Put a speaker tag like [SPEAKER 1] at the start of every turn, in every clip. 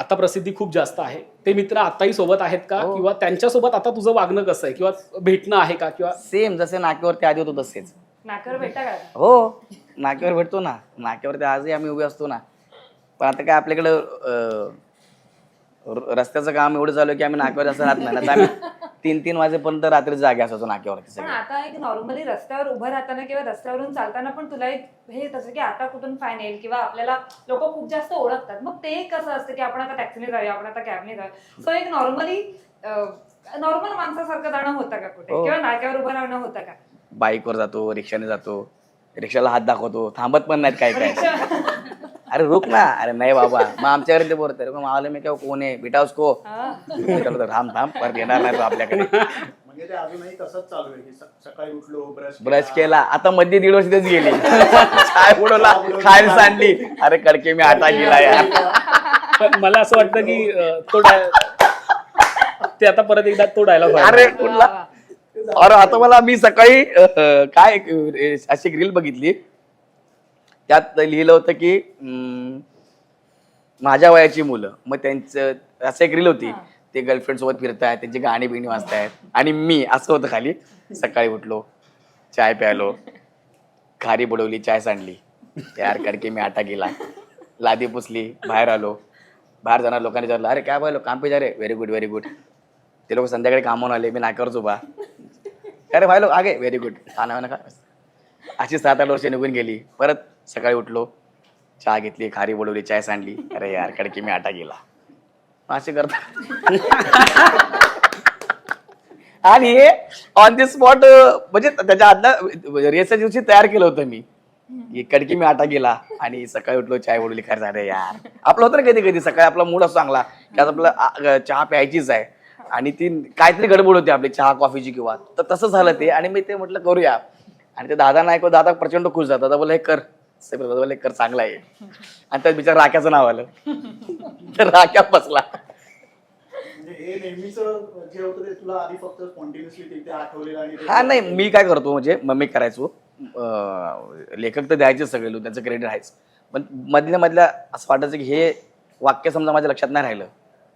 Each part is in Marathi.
[SPEAKER 1] आता प्रसिद्धी खूप जास्त आहे. ते मित्र आताही सोबत आहेत का?
[SPEAKER 2] हो.
[SPEAKER 1] किंवा त्यांच्यासोबत आता तुझं वागणं कसं आहे? किंवा भेटणं आहे का? किंवा
[SPEAKER 2] सेम जसे नाक्यावरती आधी होतो तसेच.
[SPEAKER 3] नाकावर भेटा का?
[SPEAKER 2] हो नाक्यावर भेटतो ना. नाक्यावरती आजही आम्ही उभे असतो ना. पण आता काय आपल्याकडं अं, र- रस्त्याचं काम एवढं चालू आहे की आम्ही नाक्यावर असं राहत नाही. ना आम्ही तीन तीन वाजेपर्यंत रात्री जागे असायचो नाक्यावरती
[SPEAKER 3] पण
[SPEAKER 2] सगळे.
[SPEAKER 3] आता एक नॉर्मली रस्त्यावर उभं राहताना किंवा रस्त्यावरून चालताना पण तुला एक हे तसं की आता कुठून फाईन येईल किंवा आपल्याला लोक खूप जास्त ओळखतात. मग ते कसं असतं की आपण आता टॅक्सीने जाऊया आपण आता कॅबने जाऊया. सो एक नॉर्मली नॉर्मल माणसासारखं जाणं होतं का कुठे?
[SPEAKER 2] हो.
[SPEAKER 3] किंवा नाक्यावर उभं राहणं होतं का?
[SPEAKER 2] बाईकवर जातो रिक्षाने जातो. रिक्षाला हात दाखवतो. थांबत पण नाहीत काय काय अरे रुक ना. अरे नाही बाबा. मग आमच्याकडे ते बोलत मग मावलं मी काय कोण आहे? बिटावस को?
[SPEAKER 3] हा.
[SPEAKER 2] तर थांब थांब. परत येणार नाही तो आपल्याकडे.
[SPEAKER 4] म्हणजे ते अजूनही तसंच चालू आहे की स- सकाळी उठलो ब्रश
[SPEAKER 2] ब्रश केला. आता मध्ये दीड वर्ष तेच गेली. काय बुडवला खायला सांडली. अरे कडके मी आटा गेला यार.
[SPEAKER 1] पण मला असं वाटतं की अं, तो डाय- ते आता परत एकदा तो डायलॉग
[SPEAKER 2] अरे कुठला? अरे आता मला मी सकाळी अं, काय अं, अशी एक रील बघितली. त्यात लिहिलं होतं की माझ्या वयाची मुलं. मग त्यांचं असं एक रील होती. ते गर्लफ्रेंड सोबत फिरतायत त्यांची गाणी बिणी वाजतायत. आणि मी असं होतं खाली सकाळी उठलो चाय प्यायलो खारी बुडवली चाय सांडली यार कडके मी आटा गेला लादी पुसली बाहेर आलो. बाहेर जाणार लोकांनी विचारलं अरे काय बोलो काम पे जा रे. व्हेरी गुड व्हेरी गुड ते लोक संध्याकाळी कामावून आले मी नाकावरच उभा. अरे भाई लोक आगे. व्हेरी गुड खाना खा अशी सात आठ वर्ष निघून गेली. परत सकाळी उठलो चहा घेतली खारी बोलवली चाय सांडली. अरे यार कडकी मी आटा गेला. मग असे करता. आणि हे ऑन द स्पॉट म्हणजे त्याच्या आदल्या रेसच्या दिवशी तयार केलं होतं मी. कडकी मी आटा गेला आणि सकाळी उठलो चाय बोलवली खरं अरे यार. आपलं होतं ना कधी कधी सकाळी आपला मूड असतो चांगला की आज चहा प्यायचीच आहे. आणि ती काहीतरी गडबड होती आपली चहा कॉफीची किंवा. तर तसं झालं ते. आणि मी ते म्हटलं करूया. आणि ते दादा नाही दादा प्रचंड खुश झाला. दादा बोला हे कर. दादा बोला हे कर चांगला आहे. आणि त्यात बिचार राख्याचं नाव आलं. तर राख्या बसला.
[SPEAKER 4] म्हणजे हे
[SPEAKER 2] हा नाही मी काय करतो म्हणजे मग मी करायचो लेखक तर द्यायचे सगळे लोक त्यांचं क्रेडिट आहेच. पण मधल्या मधल्या असं वाटायचं की हे वाक्य समजा माझ्या लक्षात नाही राहिलं.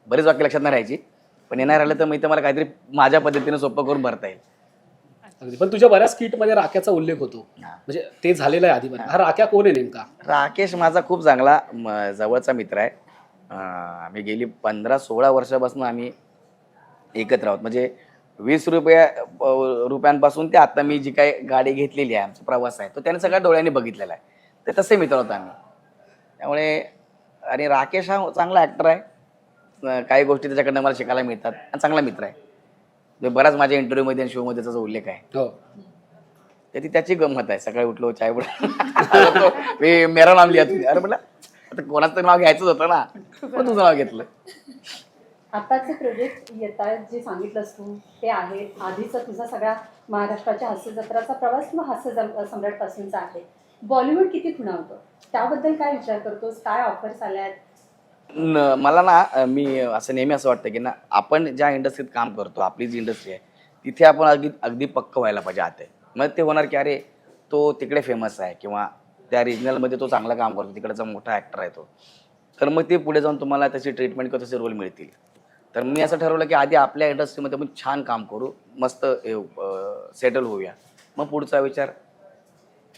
[SPEAKER 2] बरेच वाक्य लक्षात नाही राहायची. पण हे नाही राहिलं तर मी तर मला काहीतरी माझ्या पद्धतीने सोपं करून भरता येईल.
[SPEAKER 1] अगदी. पण तुझ्या बऱ्याच skit मध्ये राख्याचा उल्लेख होतो. म्हणजे ते झालेलं आहे आधी पण हा राख्या कोण आहे नेमका?
[SPEAKER 2] राकेश माझा खूप चांगला म, जवळचा मित्र आहे. अं, आम्ही गेली पंधरा सोळा वर्षापासून आम्ही एकत्र आहोत. म्हणजे वीस रुपया अं, रुपयांपासून ते आता मी जी काही गाडी घेतलेली आहे आमचा प्रवास आहे तो त्याने सगळ्या डोळ्यांनी बघितलेला आहे. ते तसे मित्र होतो आम्ही. त्यामुळे आणि राकेश हा चांगला ॲक्टर आहे. अं, काही गोष्टी त्याच्याकडनं मला शिकायला मिळतात. आणि चांगला मित्र आहे. बराच माझ्या इंटरव्ह्यूमध्ये आणि शोमध्ये त्याचा उल्लेख आहे.
[SPEAKER 1] हो.
[SPEAKER 2] तर ती त्याची गंमत आहे. सकाळी उठलो चाय बुडा मी मेरा नाम लिहा तुम्ही अरे म्हटलं आता कोणाचं तरी नाव घ्यायचंच होतं ना. पण तुझं नाव घेतलं.
[SPEAKER 5] आताचे प्रोजेक्ट येत आहेत जे सांगितलंस तू ते आहेत आधीचा तुझा सगळा महाराष्ट्राच्या हास्य जत्राचा प्रवास किंवा हास्य जम- सम्राटपासूनचा आहे. बॉलिवूड किती खुणावतं? त्याबद्दल काय विचार करतोस? काय ऑफर्स आल्या आहेत
[SPEAKER 2] न मला ना मी असं नेहमी असं वाटतं की ना आपण ज्या इंडस्ट्रीत काम करतो आपली जी इंडस्ट्री आहे तिथे आपण अगदी अगदी पक्क व्हायला पाहिजे आते मग ते होणार की अरे तो तिकडे फेमस आहे किंवा त्या रिजनलमध्ये तो चांगलं काम करतो तिकडचा मोठा ॲक्टर आहे तो. तर मग ते पुढे जाऊन तुम्हाला त्याची ट्रीटमेंट किंवा तसे रोल मिळतील. तर मी असं ठरवलं की आधी आपल्या इंडस्ट्रीमध्ये आपण छान काम करू मस्त सेटल होऊया. मग पुढचा विचार.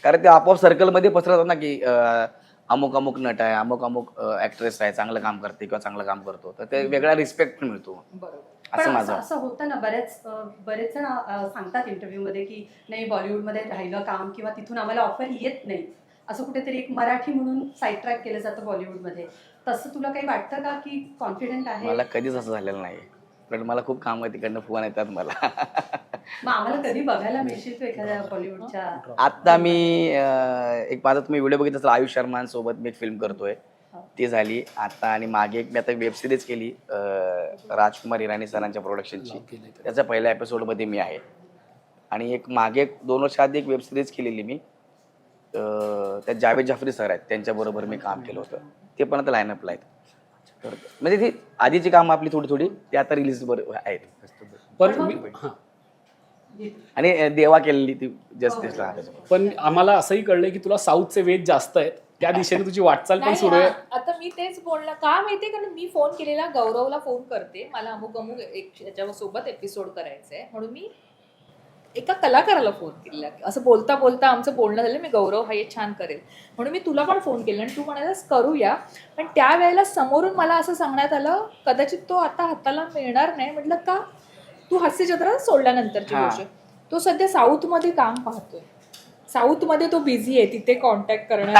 [SPEAKER 2] कारण ते आपोआप सर्कलमध्ये पसरतात ना की अं, अमुक अमुक नट आहे अमुक अमुक ॲक्ट्रेस आहे चांगलं काम करते किंवा चांगलं काम करतो. तर ते वेगळा रिस्पेक्ट मिळतो. असं माझं
[SPEAKER 5] असं होतं ना बरेच बरेच जण सांगतात इंटरव्ह्यू मध्ये की नाही बॉलिवूडमध्ये राहिलं काम किंवा तिथून आम्हाला ऑफर येत नाही. असं कुठेतरी एक मराठी म्हणून साईड ट्रॅक केलं जातं बॉलिवूडमध्ये तसं तुला काही वाटतं का की कॉन्फिडंट आहे?
[SPEAKER 2] मला कधीच असं झालेलं नाही पण मला खूप काम आहे तिकडनं फोन येतात मला.
[SPEAKER 5] मग आम्हाला कधी बघायला मिळशील तू एखाद्या बॉलिवूडच्या
[SPEAKER 2] आता मी अं, एक माझा तुम्ही व्हिडिओ बघितला असेल आयुष शर्मांसोबत मी एक फिल्म करतोय. ती झाली. आता आणि मागे एक मी आता वेब सिरीज केली अं, राजकुमार इराणी सरांच्या प्रोडक्शनची
[SPEAKER 1] तर.
[SPEAKER 2] त्याच्या पहिल्या एपिसोडमध्ये मी आहे. आणि एक मागे एक दोन वर्ष आधी एक वेब सिरीज केलेली मी. अं, त्यात जावेद जाफरी सर आहेत त्यांच्याबरोबर मी काम केलं होतं. ते पण आता लाईनअपला आहेत. तर म्हणजे ती आधीची कामं आपली थोडी थोडी ती आता रिलीज आहेत.
[SPEAKER 1] पण मी हा.
[SPEAKER 2] आणि देवा केलेली ती जस्टिसला
[SPEAKER 1] पण आम्हाला असंही कळलंय की तुला साऊथचे वेध जास्त आहेत. त्या दिशेने तुझी वाटचाल पण सुरू आहे.
[SPEAKER 6] आता मी तेच बोलणार का माहितीये? कारण मी फोन केलेला गौरवला फोन करते. मला अमुक अमुक एक त्याच्यासोबत एपिसोड करायचंय. म्हणून मी एका कलाकाराला फोन केलेला. असं बोलता बोलता आमचं बोलणं झालं मी गौरव हा हे छान करेल. म्हणून मी तुला पण फोन केला आणि तू म्हणालास करूया. पण त्यावेळेला समोरून मला असं सांगण्यात आलं कदाचित तो आता हाताला मिळणार नाही. म्हटलं का? तू हास्यचित्र सोडल्यानंतरची. गोष्ट. तो सध्या साऊथमध्ये काम पाहतोय. साऊथमध्ये तो बिझी आहे तिथे कॉन्टॅक्ट आणि-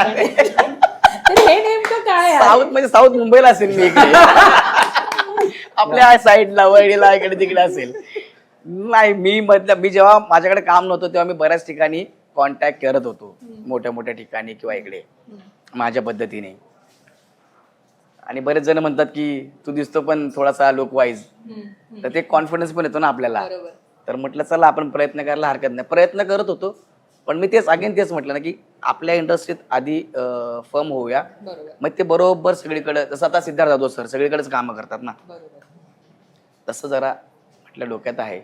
[SPEAKER 6] तर हे नेमकं काय आहे?
[SPEAKER 2] साऊथ म्हणजे साऊथ मुंबईला असेल मी आपल्या साईडला वळीला इकडे तिकडे असेल. नाही मी मधल्या मी जेव्हा माझ्याकडे काम नव्हतं तेव्हा मी बऱ्याच ठिकाणी कॉन्टॅक्ट करत होतो. मोठ्या मोठ्या ठिकाणी किंवा इकडे. माझ्या पद्धतीने. आणि बरेच जण म्हणतात की तू दिसतो पण थोडासा लोकवाईज
[SPEAKER 6] हम्म, हम्म.
[SPEAKER 2] तर ते कॉन्फिडन्स पण येतो ना आपल्याला. तर म्हटलं चला आपण प्रयत्न करायला हरकत नाही. प्रयत्न करत होतो पण मी तेच अगेन तेच म्हटलं ना की आपल्या इंडस्ट्रीत आधी फर्म होऊया. मग ते बरोबर सगळीकडे जसं आता सिद्धार्थ जाधव सर सगळीकडेच कामं करतात ना. तसं जरा म्हटलं डोक्यात आहे.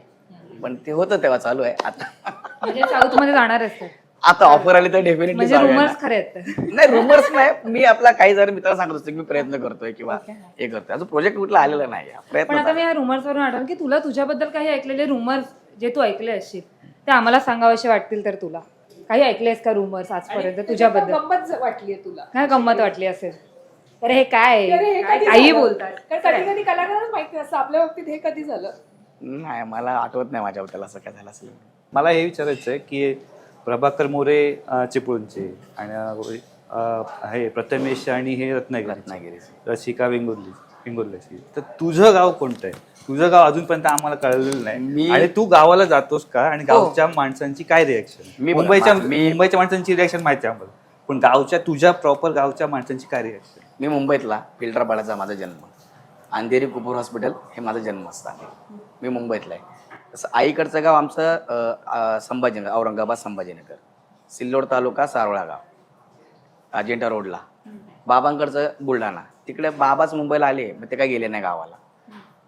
[SPEAKER 2] पण ते होतं तेव्हा चालू आहे. आता
[SPEAKER 3] म्हणजे साऊथमध्ये जाणारच ते.
[SPEAKER 2] आता ऑफर आली तर डेफिनेटली
[SPEAKER 3] म्हणजे रुमर्स खरे आहेत.
[SPEAKER 2] नाही रुमर्स नाही. मी आपला काही जर मित्रांना सांगत असतो की मी प्रयत्न करतोय किंवा हे. करतोय. अजून प्रोजेक्ट कुठला आलेला नाही
[SPEAKER 3] पण
[SPEAKER 2] प्रयत्न
[SPEAKER 3] आता मी या रुमर्स वरून आठवण की तुला तुझ्याबद्दल काही ऐकलेले रुमर्स जे तू ऐकले असशील ते आम्हाला सांगावेसे वाटतील तर तुला. काही ऐकलेस का रुमर्स आजपर्यंत तुझ्याबद्दल?
[SPEAKER 6] गंमत वाटली तुला.
[SPEAKER 3] काय गंमत वाटली असेल. अरे हे काय?
[SPEAKER 6] अरे हे
[SPEAKER 3] काय-
[SPEAKER 6] कधी
[SPEAKER 3] काही
[SPEAKER 6] झालं?
[SPEAKER 3] बोलतात
[SPEAKER 6] कारण कधी कधी कलाकारांना माहिती असतं आपल्या बाबतीत हे कधी झालं?
[SPEAKER 2] नाही मला आठवत नाही माझ्याबद्दल असं काय झालं असेल.
[SPEAKER 7] मला हे विचारायचं आहे की प्रभाकर मोरे अं, चिपळूणचे आणि अं, हे प्रथमेश आणि हे रत्नागिरी
[SPEAKER 2] रत्नागिरीचे.
[SPEAKER 7] रसिका वेंगुर्ली वेंगुर्ल्याची. तर तुझं गाव कोणतं आहे? तुझं गाव अजूनपर्यंत आम्हाला कळलेलं नाही.
[SPEAKER 2] मी-
[SPEAKER 7] आणि तू गावाला जातोस का? आणि गावच्या माणसांची काय रिॲक्शन
[SPEAKER 2] मी
[SPEAKER 7] मुंबईच्या
[SPEAKER 2] मा- मी-
[SPEAKER 7] मुंबईच्या माणसांची रिॲक्शन माहिती आहे आम्हाला. पण गावच्या तुझ्या प्रॉपर गावच्या माणसांची काय रिॲक्शन
[SPEAKER 2] मी मुंबईतला फिल्टरपाड्याचा माझा जन्म. अंधेरी कुपूर हॉस्पिटल हे माझं जन्मस्थान आहे. मी मुंबईतलं आहे. तसं आईकडचं गाव आमचं अं, संभाजीनगर औरंगाबाद संभाजीनगर. सिल्लोड तालुका सारोळा गाव. अजिंठा रोडला. बाबांकडचं बुलढाणा. तिकडे बाबाच मुंबईला आले मग ते काय गेले नाही गावाला.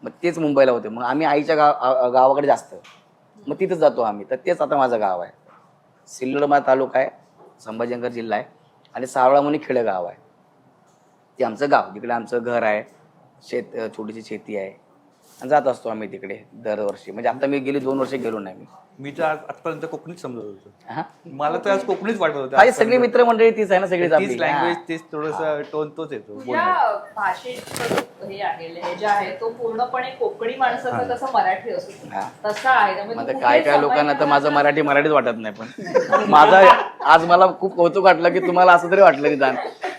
[SPEAKER 2] मग तेच मुंबईला होते. मग आम्ही आईच्या गाव गावाकडे जास्त. मग तिथंच जातो आम्ही. तर तेच आता माझं गाव आहे. सिल्लोड तालुका आहे संभाजीनगर जिल्हा आहे आणि सारोळा म्हणून खेडेगाव आहे. ते आमचं गाव जिकडे आमचं घर आहे. शेत छोटीशी शेती आहे आणि जात असतो आम्ही तिकडे दरवर्षी म्हणजे आता मी गेली दोन वर्ष गेलो नाही मी
[SPEAKER 7] मी तर आज आजपर्यंत कोकणीच समजत होतो
[SPEAKER 2] हा?
[SPEAKER 7] मला तर आज कोकणीच वाटत होतं
[SPEAKER 2] माझी सगळी मित्रमंडळी तीच आहे ना सगळीच
[SPEAKER 7] तीच
[SPEAKER 2] आपली.
[SPEAKER 7] लँग्वेज
[SPEAKER 2] हा.
[SPEAKER 7] तीच थोडस टोन तोच येतो बोलण्यात.
[SPEAKER 6] भाषेचं हे आहे लहेजा आहे तो पूर्णपणे कोकणी माणसाचा कसा मराठी असतो
[SPEAKER 2] हा.
[SPEAKER 6] तसा आहे त्यामुळे
[SPEAKER 2] मग
[SPEAKER 6] तू
[SPEAKER 2] आता
[SPEAKER 6] कुठे
[SPEAKER 2] काय काय लोकांना तर माझं मराठी मराठीच वाटत नाही पण माझा आज मला खूप कौतुक वाटलं की तुम्हाला असं तरी वाटलं निदान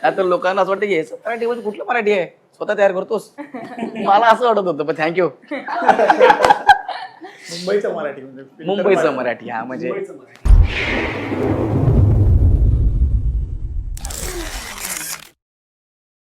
[SPEAKER 2] तर लोकांना असं वाटतं की हे मराठी मध्ये कुठलं मराठी आहे? स्वतः तयार करतोस. मला असं वाटत होतं पण थँक्यू
[SPEAKER 4] मुंबईचं मराठी म्हणजे
[SPEAKER 2] मुंबईचं मराठी. हा म्हणजे